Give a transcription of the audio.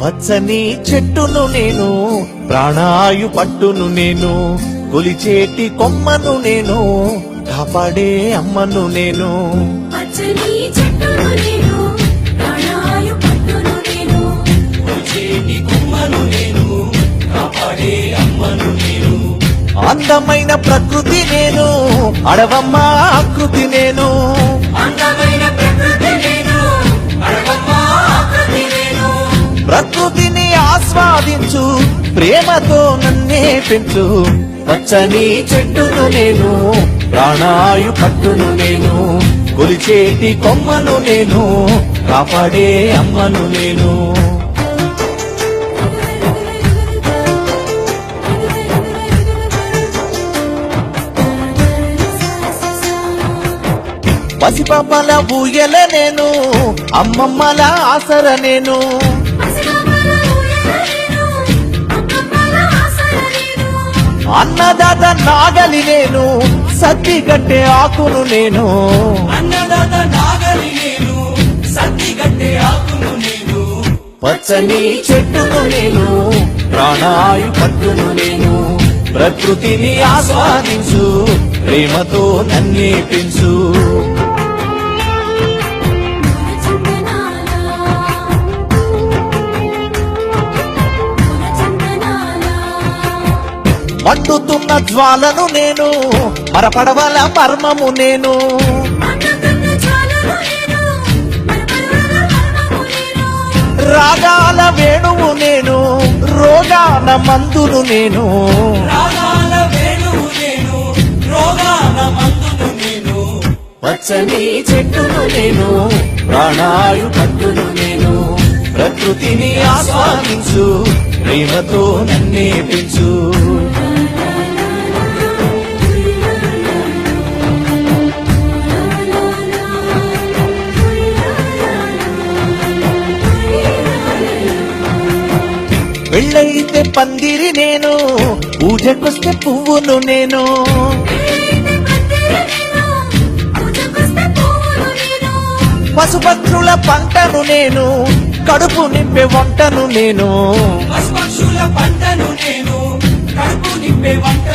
పచ్చని చెట్టును నేను ప్రాణాయు పట్టును నేను కొలిచేటి కొమ్మను నేను కాపాడే అమ్మను నేను. కొమ్మను నేను కాపాడే అమ్మను నేను. అందమైన ప్రకృతి నేను అడవమ్మ ఆకృతి నేను. ప్రకృతిని ఆస్వాదించు ప్రేమతో నన్నే పెంచు. పచ్చని చెట్టును నేను ప్రాణాయు పట్టును నేను. కొలిచేటి కొమ్మను నేను కాపాడే అమ్మను నేను. పసిపాపల ఊయల నేను అమ్మమ్మల ఆసర నేను. అన్నదాత నాగలి నేను సత్తి గట్టే ఆకును నేను. అన్నదాత నాగలి నేను సత్తి గట్టే ఆకును నేను. పచ్చని చెట్టును నేను ప్రాణాయు పట్టును నేను. ప్రకృతిని ఆస్వాదించు ప్రేమతో నన్నే పెంచు. మండుతున్న జ్వాలను నేను మరపడవల మర్మము నేను. రాగాల వేణువు నేను రోగాన మందును నేను. రాగాల వేణువు నేను రోగాల మందును నేను. పచ్చని చెట్టును నేను ప్రాణాయు పట్టును నేను. ప్రకృతిని ఆస్వాదించు ప్రేమతో నన్నే పెంచు. పెళ్ళైతే పందిరి నేను పూజకొస్తే పువ్వును నేను. పశుపత్రుల పంటను నేను కడుపు నింపే వంటను నేను. పశుపక్షుల పంటను నేను కడుపు నింపే వంట